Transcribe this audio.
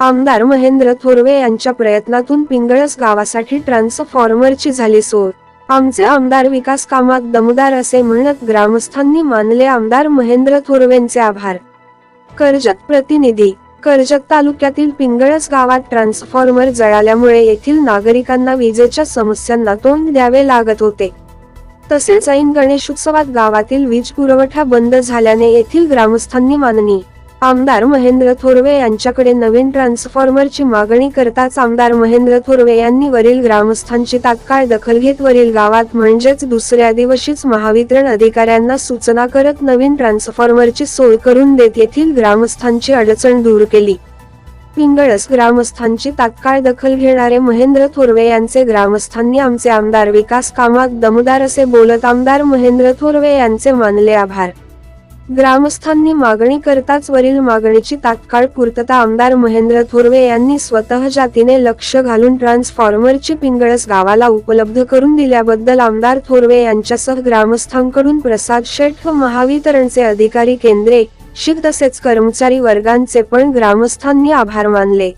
आमदार महेंद्र थोरवे यांच्या प्रयत्नातून पिंगळस गावासाठी ट्रान्सफॉर्मरची झाली सोय. आमचे आमदार विकास कामात दमदार असे म्हणत ग्रामस्थांनी मानले आमदार महेंद्र थोरवेंचे आभार. कर्जत प्रतिनिधी कर्जत तालुक्यातील पिंगळस गावात ट्रान्सफॉर्मर जळाल्यामुळे येथील नागरिकांना विजेच्या समस्यांना तोंड द्यावे लागत होते. तसेच ऐन गणेशोत्सवात गावातील वीज पुरवठा बंद झाल्याने येथील ग्रामस्थांनी माननी आमदार महेंद्र थोरवे यांच्याकडे नवीन ट्रान्सफॉर्मरची मागणी करताच आमदार महेंद्र थोरवे यांनी वरील ग्रामस्थांची तात्काळ दखल घेत वरील गावात म्हणजेच दुसऱ्या दिवशीच महावितरण अधिकाऱ्यांना सूचना करत नवीन ट्रान्सफॉर्मरची सोय करून देत येथील ग्रामस्थांची अडचण दूर केली. पिंगळस ग्रामस्थांची तात्काळ दखल घेणारे महेंद्र थोरवे यांचे ग्रामस्थांनी आमचे आमदार विकास कामात दमदार असे बोलत आमदार महेंद्र थोरवे यांचे मानले आभार. ग्रामस्थांनी मागणी करताच वरील मागणीची तात्काळ पूर्तता आमदार महेंद्र थोरवे यांनी स्वतः जातीने लक्ष घालून ट्रान्सफॉर्मरची पिंगळस गावाला उपलब्ध करून दिल्याबद्दल आमदार थोरवे यांच्यासह ग्रामस्थांकडून प्रसाद शेठ व महावितरणचे अधिकारी केंद्रे शिक तसेच कर्मचारी वर्गांचे पण ग्रामस्थांनी आभार मानले.